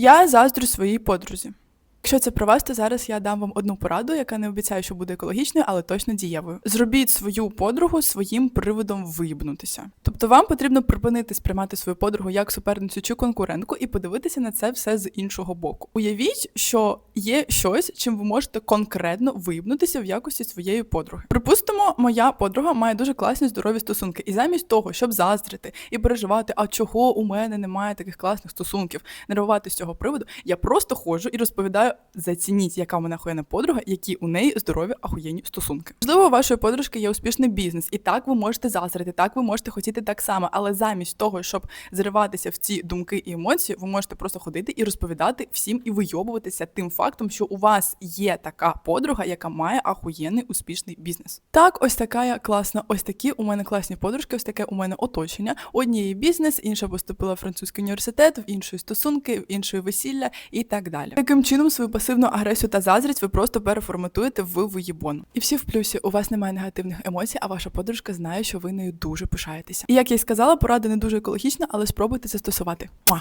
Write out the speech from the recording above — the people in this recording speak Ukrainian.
Я заздрю своїй подрузі. Якщо це про вас, то зараз я дам вам одну пораду, яка не обіцяє, що буде екологічною, але точно дієвою. Зробіть свою подругу своїм приводом виїбнутися. Тобто вам потрібно припинити сприймати свою подругу як суперницю чи конкурентку і подивитися на це все з іншого боку. Уявіть, що є щось, чим ви можете конкретно виїбнутися в якості своєї подруги. Припустимо, моя подруга має дуже класні здорові стосунки, і замість того, щоб заздрити і переживати, а чого у мене немає таких класних стосунків, нервувати з цього приводу, я просто ходжу і розповідаю зацініть, яка в мене охуєнна подруга, які у неї здорові ахуєнні стосунки. Можливо, у вашої подружки є успішний бізнес, і так ви можете заздрити, так ви можете хотіти так само, але замість того, щоб зриватися в ці думки і емоції, ви можете просто ходити і розповідати всім і вийобуватися тим фактом, що у вас є така подруга, яка має ахуєнний успішний бізнес. Так, ось така я класна. Ось такі у мене класні подружки, ось таке у мене оточення. Однієї бізнес, інша поступила в французький університет, в іншої стосунки, в іншої весілля і так далі. Таким чином, свою пасивну агресію та заздрість ви просто переформатуєте в воєбон. І всі в плюсі. У вас немає негативних емоцій, а ваша подружка знає, що ви нею дуже пишаєтеся. І як я й сказала, порада не дуже екологічна, але спробуйте застосувати. Муа!